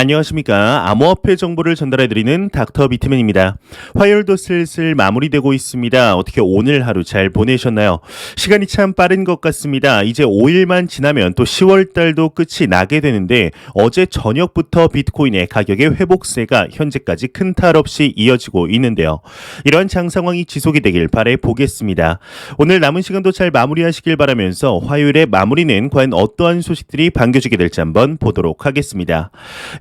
안녕하십니까. 암호화폐 정보를 전달해드리는 닥터 비트맨입니다. 화요일도 슬슬 마무리되고 있습니다. 어떻게 오늘 하루 잘 보내셨나요? 시간이 참 빠른 것 같습니다. 이제 5일만 지나면 또 10월달도 끝이 나게 되는데 어제 저녁부터 비트코인의 가격의 회복세가 현재까지 큰 탈 없이 이어지고 있는데요. 이러한 장 상황이 지속이 되길 바래 보겠습니다. 오늘 남은 시간도 잘 마무리하시길 바라면서 화요일의 마무리는 과연 어떠한 소식들이 반겨지게 될지 한번 보도록 하겠습니다.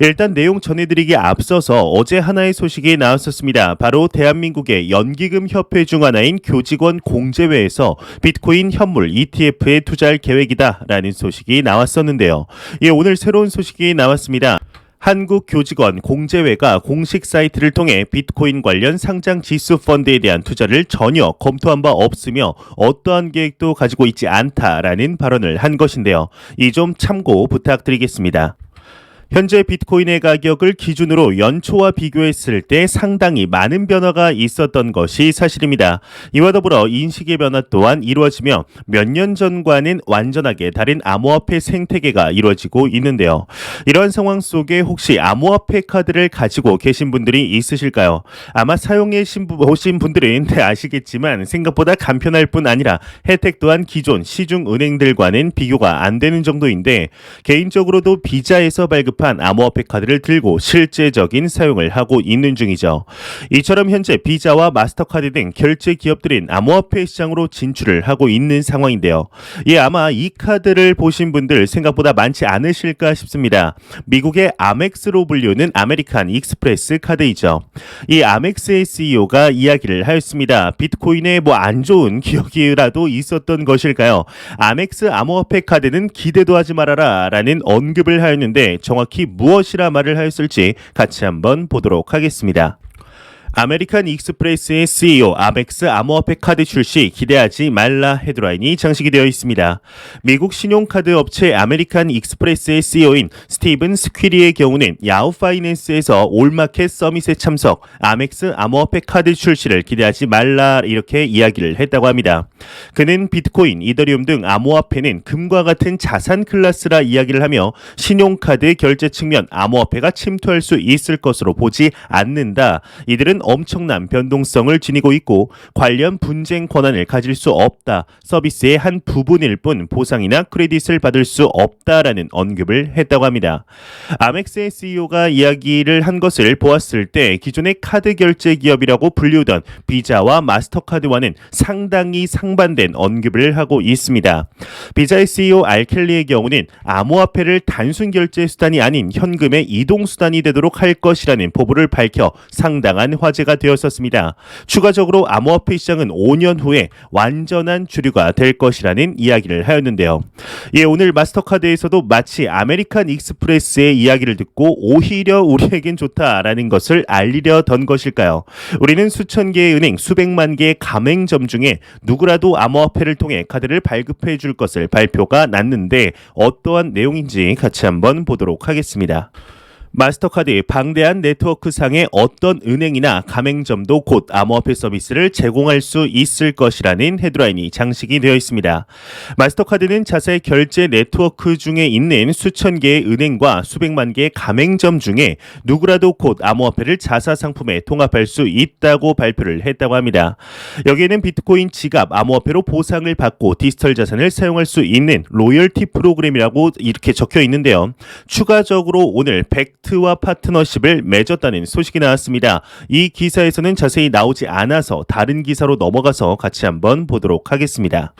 일단 내용 전해드리기에 앞서서 어제 하나의 소식이 나왔었습니다. 바로 대한민국의 연기금 협회 중 하나인 교직원 공제회에서 비트코인 현물 ETF에 투자할 계획이다라는 소식이 나왔었는데요. 예, 오늘 새로운 소식이 나왔습니다. 한국 교직원 공제회가 공식 사이트를 통해 비트코인 관련 상장 지수 펀드에 대한 투자를 전혀 검토한 바 없으며 어떠한 계획도 가지고 있지 않다라는 발언을 한 것인데요. 이 좀 참고 부탁드리겠습니다. 현재 비트코인의 가격을 기준으로 연초와 비교했을 때 상당히 많은 변화가 있었던 것이 사실입니다. 이와 더불어 인식의 변화 또한 이루어지며 몇 년 전과는 완전하게 다른 암호화폐 생태계가 이루어지고 있는데요. 이러한 상황 속에 혹시 암호화폐 카드를 가지고 계신 분들이 있으실까요? 아마 사용해 보신 분들은 네, 아시겠지만 생각보다 간편할 뿐 아니라 혜택 또한 기존 시중 은행들과는 비교가 안 되는 정도인데 개인적으로도 비자에서 발급 발급한 암호화폐 카드를 들고 실제적인 사용을 하고 있는 중이죠. 이처럼 현재 비자와 마스터카드 등 결제 기업들인 암호화폐 시장으로 진출을 하고 있는 상황인데요. 예, 아마 이 카드를 보신 분들 생각보다 많지 않으실까 싶습니다. 미국의 아멕스로 불리우는 아메리칸 익스프레스 카드이죠. 이 아멕스의 CEO가 이야기를 하였습니다. 비트코인에 뭐 안 좋은 기억이라도 있었던 것일까요? 아멕스 암호화폐 카드는 기대도 하지 말아라 라는 언급을 하였는데 정확히 정확히 무엇이라 말을 하였을지 같이 한번 보도록 하겠습니다. 아메리칸 익스프레스의 CEO 아멕스 암호화폐 카드 출시 기대하지 말라 헤드라인이 장식이 되어 있습니다. 미국 신용카드 업체 아메리칸 익스프레스의 CEO인 스티븐 스퀴리의 경우는 야후 파이낸스에서 올마켓 서밋에 참석 아멕스 암호화폐 카드 출시를 기대하지 말라 이렇게 이야기를 했다고 합니다. 그는 비트코인, 이더리움 등 암호화폐는 금과 같은 자산 클래스라 이야기를 하며 신용카드 결제 측면 암호화폐가 침투할 수 있을 것으로 보지 않는다. 이들은 엄청난 변동성을 지니고 있고 관련 분쟁 권한을 가질 수 없다. 서비스의 한 부분일 뿐 보상이나 크레딧을 받을 수 없다라는 언급을 했다고 합니다. 아멕스의 CEO가 이야기를 한 것을 보았을 때 기존의 카드 결제 기업이라고 불리우던 비자와 마스터카드와는 상당히 상반된 언급을 하고 있습니다. 비자의 CEO 알켈리의 경우는 암호화폐를 단순 결제 수단이 아닌 현금의 이동 수단이 되도록 할 것이라는 포부를 밝혀 상당한 화제 화제가 되었었습니다. 추가적으로 암호화폐 시장은 5년 후에 완전한 주류가 될 것이라는 이야기를 하였는데요. 예, 오늘 마스터카드에서도 마치 아메리칸 익스프레스의 이야기를 듣고 오히려 우리에겐 좋다라는 것을 알리려던 것일까요? 우리는 수천 개의 은행, 수백만 개의 가맹점 중에 누구라도 암호화폐를 통해 카드를 발급해 줄 것을 발표가 났는데 어떠한 내용인지 같이 한번 보도록 하겠습니다. 마스터카드 방대한 네트워크상의 어떤 은행이나 가맹점도 곧 암호화폐 서비스를 제공할 수 있을 것이라는 헤드라인이 장식이 되어 있습니다. 마스터카드는 자사의 결제 네트워크 중에 있는 수천 개의 은행과 수백만 개의 가맹점 중에 누구라도 곧 암호화폐를 자사 상품에 통합할 수 있다고 발표를 했다고 합니다. 여기에는 비트코인 지갑 암호화폐로 보상을 받고 디지털 자산을 사용할 수 있는 로열티 프로그램이라고 이렇게 적혀 있는데요. 추가적으로 오늘 100 팩트와 파트너십을 맺었다는 소식이 나왔습니다. 이 기사에서는 자세히 나오지 않아서 다른 기사로 넘어가서 같이 한번 보도록 하겠습니다.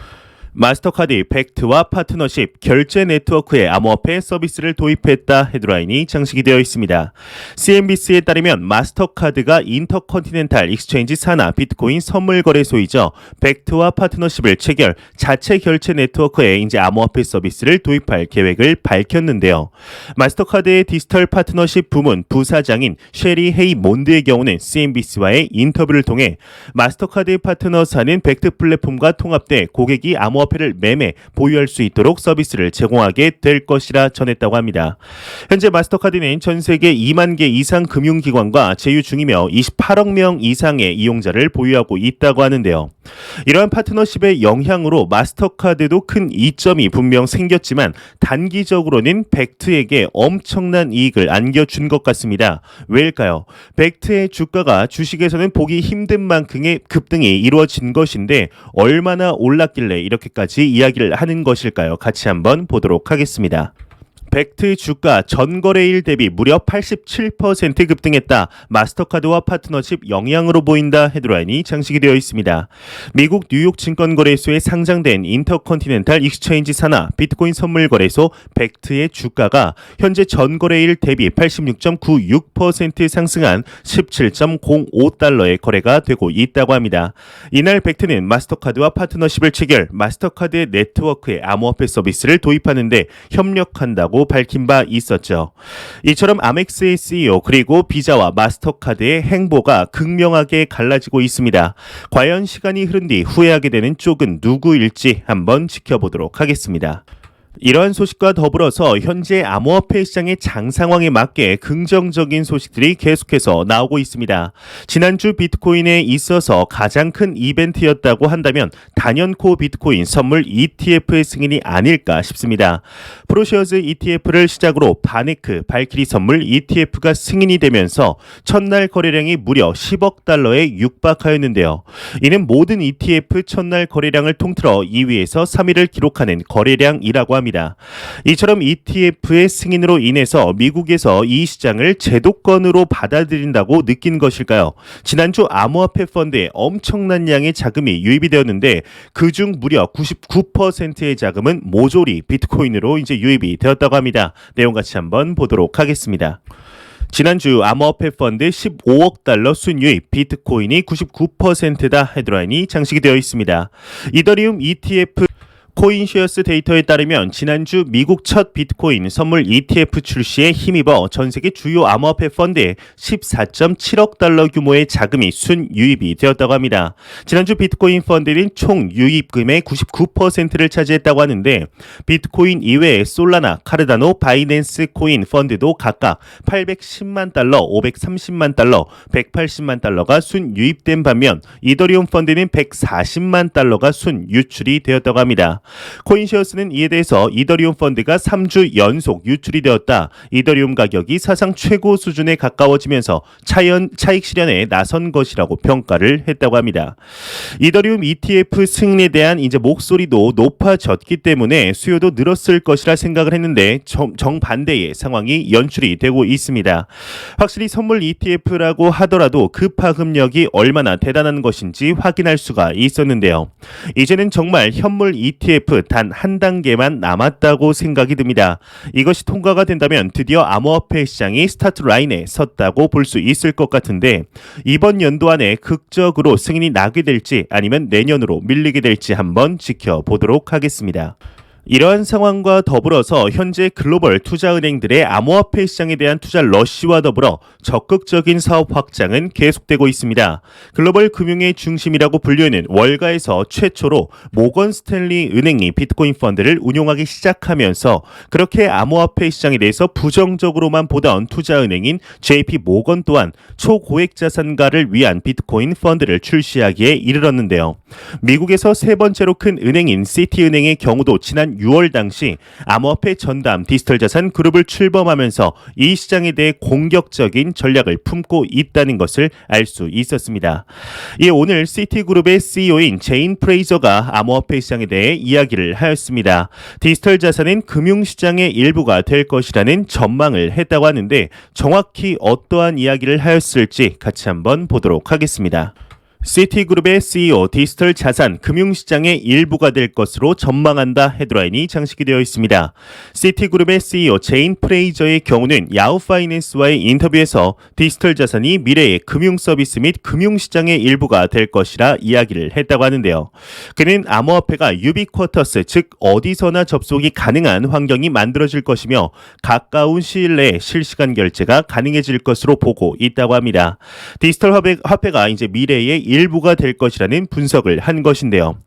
마스터카드 팩트와 파트너십 결제 네트워크의 암호화폐 서비스를 도입했다 헤드라인이 장식이 되어 있습니다. CNBC에 따르면 마스터카드가 인터컨티넨탈 익스체인지 산하 비트코인 선물 거래소이죠. 팩트와 파트너십을 체결 자체 결제 네트워크에 이제 암호화폐 서비스를 도입할 계획을 밝혔는데요. 마스터카드의 디지털 파트너십 부문 부사장인 쉐리 헤이 몬드의 경우는 CNBC와의 인터뷰를 통해 마스터카드 파트너사는 팩트 플랫폼과 통합돼 고객이 암호화폐 암호 화폐를 매매, 보유할 수 있도록 서비스를 제공하게 될 것이라 전했다고 합니다. 현재 마스터카드는 전 세계 2만 개 이상 금융기관과 제휴 중이며 28억 명 이상의 이용자를 보유하고 있다고 하는데요. 이러한 파트너십의 영향으로 마스터카드도 큰 이점이 분명 생겼지만 단기적으로는 벡트에게 엄청난 이익을 안겨준 것 같습니다. 왜일까요? 벡트의 주가가 주식에서는 보기 힘든 만큼의 급등이 이루어진 것인데 얼마나 올랐길래 이렇게 까지 이야기를 하는 것일까요? 같이 한번 보도록 하겠습니다. 벡트 주가 전거래일 대비 무려 87% 급등했다. 마스터카드와 파트너십 영향으로 보인다. 헤드라인이 장식이 되어 있습니다. 미국 뉴욕 증권거래소에 상장된 인터컨티넨탈 익스체인지 산하 비트코인 선물 거래소 벡트의 주가가 현재 전거래일 대비 86.96% 상승한 17.05달러의 거래가 되고 있다고 합니다. 이날 벡트는 마스터카드와 파트너십을 체결 마스터카드의 네트워크에 암호화폐 서비스를 도입하는데 협력한다고 밝힌 바 있었죠. 이처럼 아멕스의 CEO 그리고 비자와 마스터카드의 행보가 극명하게 갈라지고 있습니다. 과연 시간이 흐른 뒤 후회하게 되는 쪽은 누구일지 한번 지켜보도록 하겠습니다. 이러한 소식과 더불어서 현재 암호화폐 시장의 장 상황에 맞게 긍정적인 소식들이 계속해서 나오고 있습니다. 지난주 비트코인에 있어서 가장 큰 이벤트였다고 한다면 단연코 비트코인 선물 ETF의 승인이 아닐까 싶습니다. 프로시어즈 ETF를 시작으로 바네크, 발키리 선물 ETF가 승인이 되면서 첫날 거래량이 무려 10억 달러에 육박하였는데요. 이는 모든 ETF 첫날 거래량을 통틀어 2위에서 3위를 기록하는 거래량이라고 합니다. 이처럼 ETF의 승인으로 인해서 미국에서 이 시장을 제도권으로 받아들인다고 느낀 것일까요? 지난주 암호화폐 펀드에 엄청난 양의 자금이 유입이 되었는데 그중 무려 99%의 자금은 모조리 비트코인으로 이제 유입이 되었다고 합니다. 내용 같이 한번 보도록 하겠습니다. 지난주 암호화폐 펀드 15억 달러 순유입, 비트코인이 99%다 헤드라인이 장식이 되어 있습니다. 이더리움 ETF 코인시어스 데이터에 따르면 지난주 미국 첫 비트코인 선물 ETF 출시에 힘입어 전 세계 주요 암호화폐 펀드에 14.7억 달러 규모의 자금이 순 유입이 되었다고 합니다. 지난주 비트코인 펀드는 총 유입금의 99%를 차지했다고 하는데 비트코인 이외에 솔라나, 카르다노, 바이낸스 코인 펀드도 각각 810만 달러, 530만 달러, 180만 달러가 순 유입된 반면 이더리움 펀드는 140만 달러가 순 유출이 되었다고 합니다. 코인시어스는 이에 대해서 이더리움 펀드가 3주 연속 유출이 되었다. 이더리움 가격이 사상 최고 수준에 가까워지면서 차연, 차익 실현에 나선 것이라고 평가를 했다고 합니다. 이더리움 ETF 승인에 대한 이제 목소리도 높아졌기 때문에 수요도 늘었을 것이라 생각을 했는데 정, 정반대의 상황이 연출이 되고 있습니다. 확실히 선물 ETF라고 하더라도 그 파급력이 얼마나 대단한 것인지 확인할 수가 있었는데요. 이제는 정말 현물 ETF ETF 단 한 단계만 남았다고 생각이 듭니다. 이것이 통과가 된다면 드디어 암호화폐 시장이 스타트 라인에 섰다고 볼 수 있을 것 같은데 이번 연도 안에 극적으로 승인이 나게 될지 아니면 내년으로 밀리게 될지 한번 지켜보도록 하겠습니다. 이러한 상황과 더불어서 현재 글로벌 투자은행들의 암호화폐 시장에 대한 투자 러쉬와 더불어 적극적인 사업 확장은 계속되고 있습니다. 글로벌 금융의 중심이라고 불리는 월가에서 최초로 모건 스탠리 은행이 비트코인 펀드를 운용하기 시작하면서 그렇게 암호화폐 시장에 대해서 부정적으로만 보던 투자은행인 JP 모건 또한 초고액 자산가를 위한 비트코인 펀드를 출시하기에 이르렀는데요. 미국에서 세 번째로 큰 은행인 시티은행의 경우도 지난 6월 당시 암호화폐 전담 디지털 자산 그룹을 출범하면서 이 시장에 대해 공격적인 전략을 품고 있다는 것을 알 수 있었습니다. 이 오늘 시티그룹의 CEO인 제인 프레이저가 암호화폐 시장에 대해 이야기를 하였습니다. 디지털 자산은 금융시장의 일부가 될 것이라는 전망을 했다고 하는데 정확히 어떠한 이야기를 하였을지 같이 한번 보도록 하겠습니다. 시티그룹의 CEO 디지털 자산 금융시장의 일부가 될 것으로 전망한다 헤드라인이 장식이 되어 있습니다. 시티그룹의 CEO 제인 프레이저의 경우는 야후 파이낸스와의 인터뷰에서 디지털 자산이 미래의 금융 서비스 및 금융시장의 일부가 될 것이라 이야기를 했다고 하는데요. 그는 암호화폐가 유비쿼터스 즉 어디서나 접속이 가능한 환경이 만들어질 것이며 가까운 시일 내에 실시간 결제가 가능해질 것으로 보고 있다고 합니다. 디지털 화폐, 화폐가 이제 미래의 일 부가 될 것이라는 분석을 한 것인데요.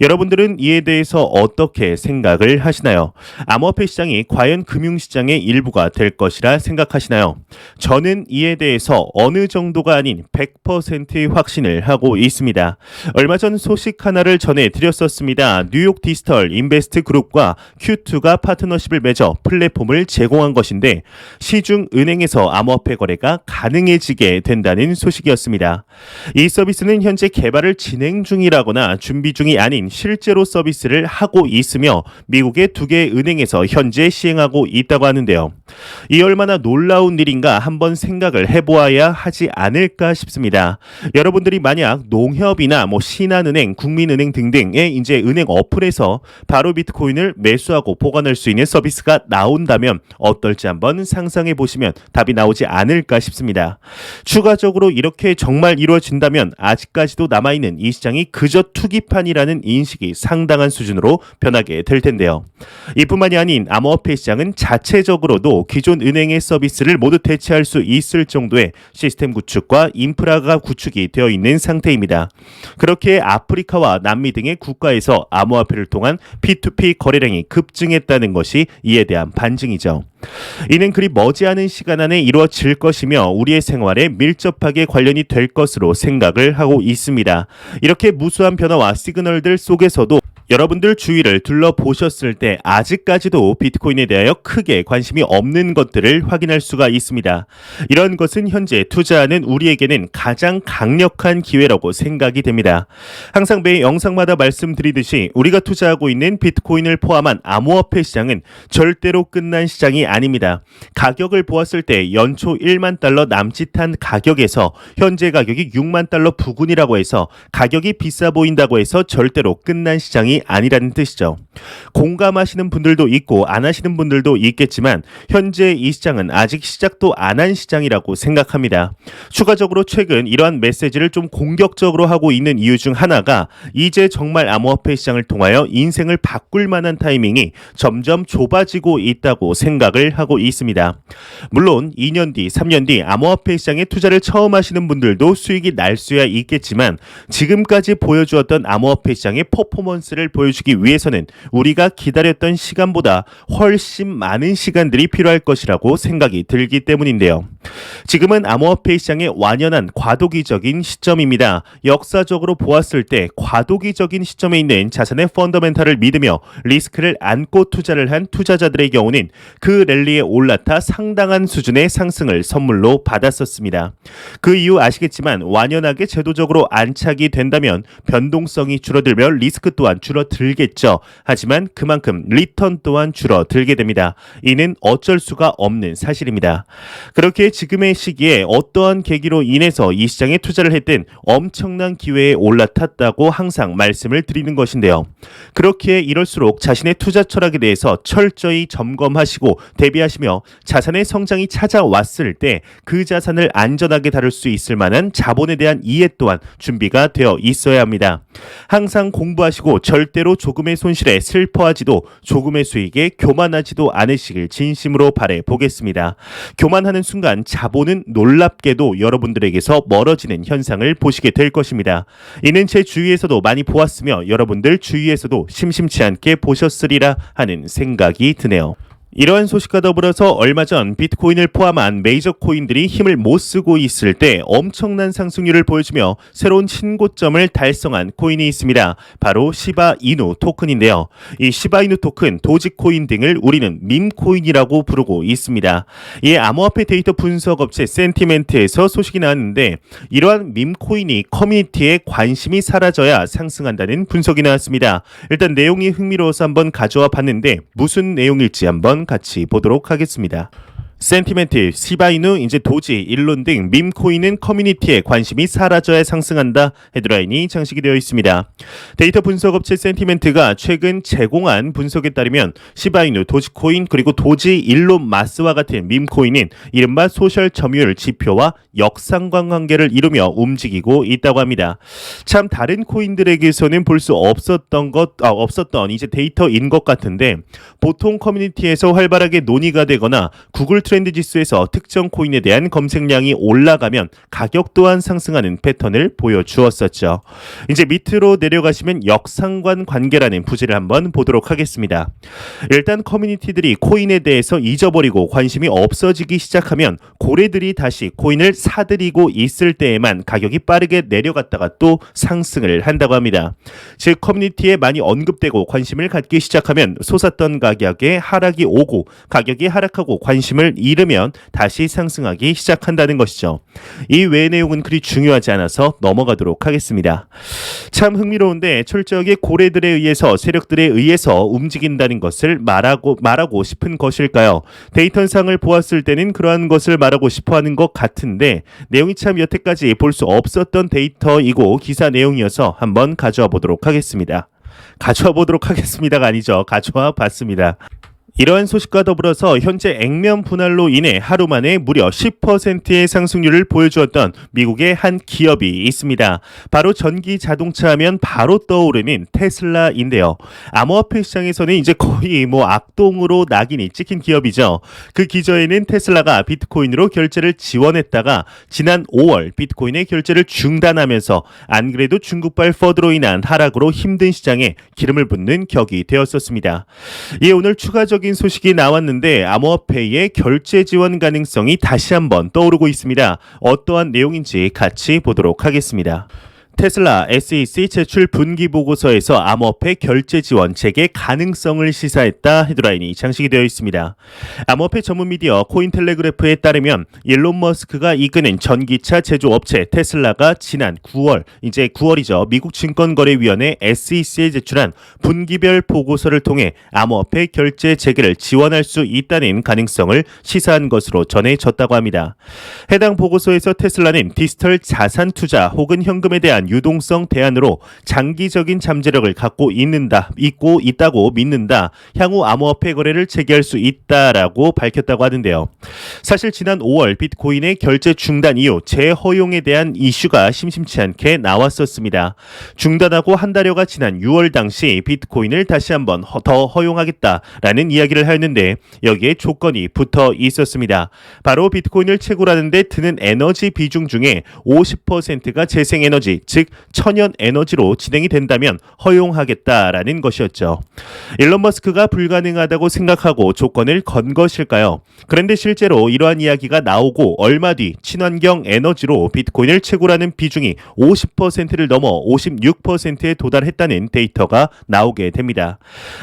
여러분들은 이에 대해서 어떻게 생각을 하시나요? 암호화폐 시장이 과연 금융시장의 일부가 될 것이라 생각하시나요? 저는 이에 대해서 어느 정도가 아닌 100%의 확신을 하고 있습니다. 얼마 전 소식 하나를 전해드렸었습니다. 뉴욕 디지털 인베스트 그룹과 Q2가 파트너십을 맺어 플랫폼을 제공한 것인데 시중 은행에서 암호화폐 거래가 가능해지게 된다는 소식이었습니다. 이 서비스는 현재 개발을 진행 중이라거나 준비 중이 아닌 실제로 서비스를 하고 있으며 미국의 두 개의 은행에서 현재 시행하고 있다고 하는데요. 이 얼마나 놀라운 일인가 한번 생각을 해보아야 하지 않을까 싶습니다. 여러분들이 만약 농협이나 뭐 신한은행, 국민은행 등등의 이제 은행 어플에서 바로 비트코인을 매수하고 보관할 수 있는 서비스가 나온다면 어떨지 한번 상상해 보시면 답이 나오지 않을까 싶습니다. 추가적으로 이렇게 정말 이루어진다면 아직까지도 남아있는 이 시장이 그저 투기판이라는 인식이 상당한 수준으로 변하게 될 텐데요. 이뿐만이 아닌 암호화폐 시장은 자체적으로도 기존 은행의 서비스를 모두 대체할 수 있을 정도의 시스템 구축과 인프라가 구축이 되어 있는 상태입니다. 그렇게 아프리카와 남미 등의 국가에서 암호화폐를 통한 P2P 거래량이 급증했다는 것이 이에 대한 반증이죠. 이는 그리 머지않은 시간 안에 이루어질 것이며 우리의 생활에 밀접하게 관련이 될 것으로 생각을 하고 있습니다. 이렇게 무수한 변화와 시그널들 속에서도 여러분들 주위를 둘러보셨을 때 아직까지도 비트코인에 대하여 크게 관심이 없는 것들을 확인할 수가 있습니다. 이런 것은 현재 투자하는 우리에게는 가장 강력한 기회라고 생각이 됩니다. 항상 매 영상마다 말씀드리듯이 우리가 투자하고 있는 비트코인을 포함한 암호화폐 시장은 절대로 끝난 시장이 아닙니다. 가격을 보았을 때 연초 1만 달러 남짓한 가격에서 현재 가격이 6만 달러 부근이라고 해서 가격이 비싸 보인다고 해서 절대로 끝난 시장이 아니라는 뜻이죠. 공감하시는 분들도 있고 안 하시는 분들도 있겠지만 현재 이 시장은 아직 시작도 안 한 시장이라고 생각합니다. 추가적으로 최근 이러한 메시지를 좀 공격적으로 하고 있는 이유 중 하나가 이제 정말 암호화폐 시장을 통하여 인생을 바꿀 만한 타이밍이 점점 좁아지고 있다고 생각을 하고 있습니다. 물론 2년 뒤, 3년 뒤 암호화폐 시장에 투자를 처음 하시는 분들도 수익이 날 수야 있겠지만 지금까지 보여주었던 암호화폐 시장의 퍼포먼스를 보여주기 위해서는 우리가 기다렸던 시간보다 훨씬 많은 시간들이 필요할 것이라고 생각이 들기 때문인데요. 지금은 암호화폐 시장의 완연한 과도기적인 시점입니다. 역사적으로 보았을 때 과도기적인 시점에 있는 자산의 펀더멘탈을 믿으며 리스크를 안고 투자를 한 투자자들의 경우는 그 랠리에 올라타 상당한 수준의 상승을 선물로 받았었습니다. 그 이유 아시겠지만 완연하게 제도적으로 안착이 된다면 변동성이 줄어들며 리스크 또한 줄어들겠죠. 하지만 그만큼 리턴 또한 줄어들게 됩니다. 이는 어쩔 수가 없는 사실입니다. 그렇게 지금의 시기에 어떠한 계기로 인해서 이 시장에 투자를 했든 엄청난 기회에 올라탔다고 항상 말씀을 드리는 것인데요. 그렇게 이럴수록 자신의 투자 철학에 대해서 철저히 점검하시고 대비하시며 자산의 성장이 찾아왔을 때 그 자산을 안전하게 다룰 수 있을 만한 자본에 대한 이해 또한 준비가 되어 있어야 합니다. 항상 공부하시고 절대로 조금의 손실에 슬퍼하지도 조금의 수익에 교만하지도 않으시길 진심으로 바래 보겠습니다. 교만하는 순간 자본은 놀랍게도 여러분들에게서 멀어지는 현상을 보시게 될 것입니다. 이는 제 주위에서도 많이 보았으며 여러분들 주위에서도 심심치 않게 보셨으리라 하는 생각이 드네요. 이러한 소식과 더불어서 얼마 전 비트코인을 포함한 메이저 코인들이 힘을 못 쓰고 있을 때 엄청난 상승률을 보여주며 새로운 신고점을 달성한 코인이 있습니다. 바로 시바 이누 토큰인데요. 이 시바 이누 토큰, 도지코인 등을 우리는 밈코인이라고 부르고 있습니다. 이 암호화폐 데이터 분석 업체 센티멘트에서 소식이 나왔는데 이러한 밈코인이 커뮤니티에 관심이 사라져야 상승한다는 분석이 나왔습니다. 일단 내용이 흥미로워서 한번 가져와 봤는데 무슨 내용일지 한번 같이 보도록 하겠습니다. 센티멘트, 시바이누, 이제 도지, 일론 등 밈코인은 커뮤니티에 관심이 사라져야 상승한다 헤드라인이 장식이 되어 있습니다. 데이터 분석 업체 센티멘트가 최근 제공한 분석에 따르면 시바이누, 도지코인 그리고 도지, 일론 마스와 같은 밈코인은 이른바 소셜 점유율 지표와 역상관 관계를 이루며 움직이고 있다고 합니다. 참 다른 코인들에게서는 볼 수 없었던 것, 아, 없었던 이제 데이터인 것 같은데 보통 커뮤니티에서 활발하게 논의가 되거나 구글 트렌드 지수에서 특정 코인에 대한 검색량이 올라가면 가격 또한 상승하는 패턴을 보여주었었죠. 이제 밑으로 내려가시면 역상관 관계라는 부제를 한번 보도록 하겠습니다. 일단 커뮤니티들이 코인에 대해서 잊어버리고 관심이 없어지기 시작하면 고래들이 다시 코인을 사들이고 있을 때에만 가격이 빠르게 내려갔다가 또 상승을 한다고 합니다. 즉 커뮤니티에 많이 언급되고 관심을 갖기 시작하면 솟았던 가격에 하락이 오고 가격이 하락하고 관심을 잃으면 다시 상승하기 시작한다는 것이죠. 이 외의 내용은 그리 중요하지 않아서 넘어가도록 하겠습니다. 참 흥미로운데 철저하게 고래들에 의해서 세력들에 의해서 움직인다는 것을 말하고 말하고 싶은 것일까요? 데이터상을 보았을 때는 그러한 것을 말하고 싶어 하는 것 같은데 내용이 참 여태까지 볼 수 없었던 데이터이고 기사 내용이어서 한번 가져와 보도록 하겠습니다. 가져와 보도록 하겠습니다가 아니죠. 가져와 봤습니다. 이러한 소식과 더불어서 현재 액면 분할로 인해 하루 만에 무려 10%의 상승률을 보여주었던 미국의 한 기업이 있습니다. 바로 전기 자동차 하면 바로 떠오르는 테슬라인데요. 암호화폐 시장에서는 이제 거의 뭐 악동으로 낙인이 찍힌 기업이죠. 그 기저에는 테슬라가 비트코인으로 결제를 지원했다가 지난 5월 비트코인의 결제를 중단하면서 안 그래도 중국발 퍼드로 인한 하락으로 힘든 시장에 기름을 붓는 격이 되었었습니다. 이에 오늘 추가적 충격적인 소식이 나왔는데 암호화폐의 결제 지원 가능성이 다시 한번 떠오르고 있습니다. 어떠한 내용인지 같이 보도록 하겠습니다. 테슬라 SEC 제출 분기 보고서에서 암호화폐 결제 지원 재개 가능성을 시사했다 헤드라인이 장식이 되어 있습니다. 암호화폐 전문 미디어 코인텔레그래프에 따르면 일론 머스크가 이끄는 전기차 제조업체 테슬라가 지난 9월 이제 9월이죠. 미국 증권거래위원회 SEC에 제출한 분기별 보고서를 통해 암호화폐 결제 재개를 지원할 수 있다는 가능성을 시사한 것으로 전해졌다고 합니다. 해당 보고서에서 테슬라는 디지털 자산 투자 혹은 현금에 대한 대한 유동성 대안으로 장기적인 잠재력을 갖고 있는다, 있고 있다고 믿는다. 향후 암호화폐 거래를 재개할 수 있다라고 밝혔다고 하는데요. 사실 지난 5월 비트코인의 결제 중단 이후 재허용에 대한 이슈가 심심치 않게 나왔었습니다. 중단하고 한 달여가 지난 6월 당시 비트코인을 다시 한번 더 허용하겠다라는 이야기를 하였는데 여기에 조건이 붙어 있었습니다. 바로 비트코인을 채굴하는데 드는 에너지 비중 중에 50%가 재생에너지, 즉 천연 에너지로 진행이 된다면 허용하겠다라는 것이었죠. 일론 머스크가 불가능하다고 생각하고 조건을 건 것일까요? 그런데 실제로 이러한 이야기가 나오고 얼마 뒤 친환경 에너지로 비트코인을 채굴하는 비중이 50%를 넘어 56%에 도달했다는 데이터가 나오게 됩니다.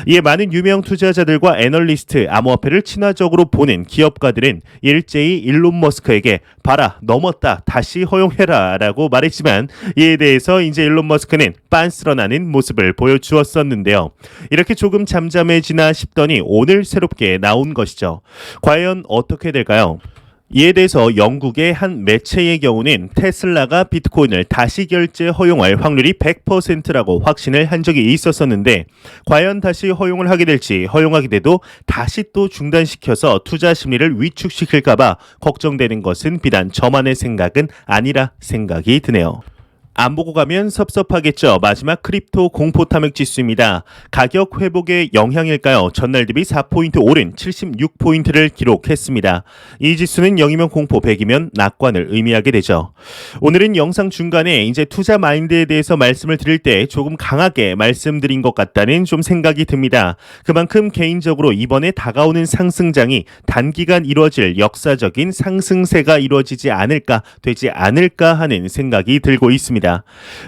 이에 많은 유명 투자자들과 애널리스트 암호화폐를 친화적으로 보는 기업가들은 일제히 일론 머스크에게 봐라 넘었다 다시 허용해라라고 말했지만 이에 대해서 이제 일론 머스크는 빤스러나는 모습을 보여주었었는데요. 이렇게 조금 잠잠해지나 싶더니 오늘 새롭게 나온 것이죠. 과연 어떻게 될까요? 이에 대해서 영국의 한 매체의 경우는 테슬라가 비트코인을 다시 결제 허용할 확률이 100%라고 확신을 한 적이 있었었는데 과연 다시 허용을 하게 될지 허용하게 돼도 다시 또 중단시켜서 투자 심리를 위축시킬까봐 걱정되는 것은 비단 저만의 생각은 아니라 생각이 드네요. 안 보고 가면 섭섭하겠죠. 마지막 크립토 공포 탐욕 지수입니다. 가격 회복의 영향일까요? 전날 대비 4포인트 오른 76포인트를 기록했습니다. 이 지수는 0이면 공포, 100이면 낙관을 의미하게 되죠. 오늘은 영상 중간에 이제 투자 마인드에 대해서 말씀을 드릴 때 조금 강하게 말씀드린 것 같다는 좀 생각이 듭니다. 그만큼 개인적으로 이번에 다가오는 상승장이 단기간 이루어질 역사적인 상승세가 이루어지지 않을까, 되지 않을까 하는 생각이 들고 있습니다. 있습니다.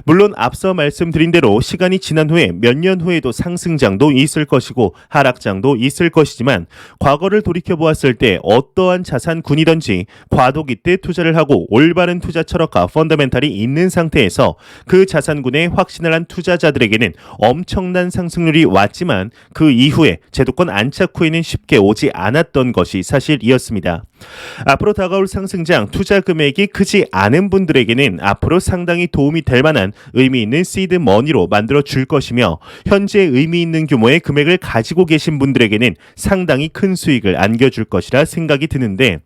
물론 앞서 말씀드린 대로 시간이 지난 후에 몇 년 후에도 상승장도 있을 것이고 하락장도 있을 것이지만 과거를 돌이켜 보았을 때 어떠한 자산군이든지 과도기 때 투자를 하고 올바른 투자 철학과 펀더멘탈이 있는 상태에서 그 자산군에 확신을 한 투자자들에게는 엄청난 상승률이 왔지만 그 이후에 제도권 안착 후에는 쉽게 오지 않았던 것이 사실이었습니다. 앞으로 다가올 상승장 투자 금액이 크지 않은 분들에게는 앞으로 상당히 도움이 될 만한 의미 있는 시드 머니로 만들어 줄 것이며 현재 의미 있는 규모의 금액을 가지고 계신 분들에게는 상당히 큰 수익을 안겨줄 것이라 생각이 드는데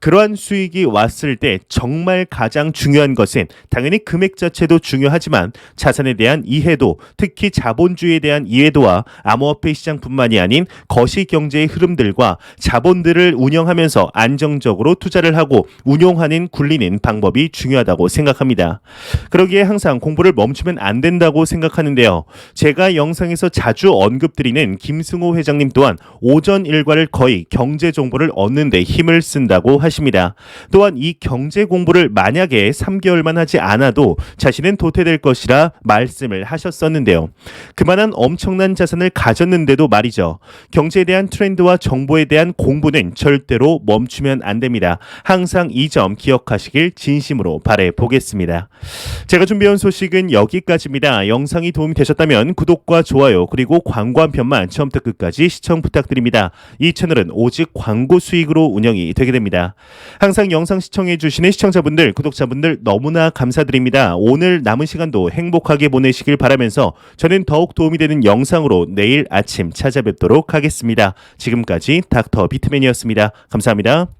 그러한 수익이 왔을 때 정말 가장 중요한 것은 당연히 금액 자체도 중요하지만 자산에 대한 이해도, 특히 자본주의에 대한 이해도와 암호화폐 시장뿐만이 아닌 거시 경제의 흐름들과 자본들을 운영하면서 안정적으로 투자를 하고 운용하는 굴리는 방법이 중요하다고 생각합니다. 그러기에 항상 공부를 멈추면 안 된다고 생각하는데요. 제가 영상에서 자주 언급드리는 김승호 회장님 또한 오전 일과를 거의 경제 정보를 얻는 데 힘을 쓴다고 하십니다. 또한 이 경제 공부를 만약에 3개월만 하지 않아도 자신은 도태될 것이라 말씀을 하셨었는데요. 그만한 엄청난 자산을 가졌는데도 말이죠. 경제에 대한 트렌드와 정보에 대한 공부는 절대로 멈추면 안 됩니다. 항상 이 점 기억하시길 진심으로 바래 보겠습니다. 제가 준비한 소식은 여기까지입니다. 영상이 도움이 되셨다면 구독과 좋아요 그리고 광고 한 편만 처음부터 끝까지 시청 부탁드립니다. 이 채널은 오직 광고 수익으로 운영이 되게 됩니다. 항상 영상 시청해 주시는 시청자분들, 구독자분들 너무나 감사드립니다. 오늘 남은 시간도 행복하게 보내시길 바라면서 저는 더욱 도움이 되는 영상으로 내일 아침 찾아뵙도록 하겠습니다. 지금까지 닥터 비트맨이었습니다. 감사합니다.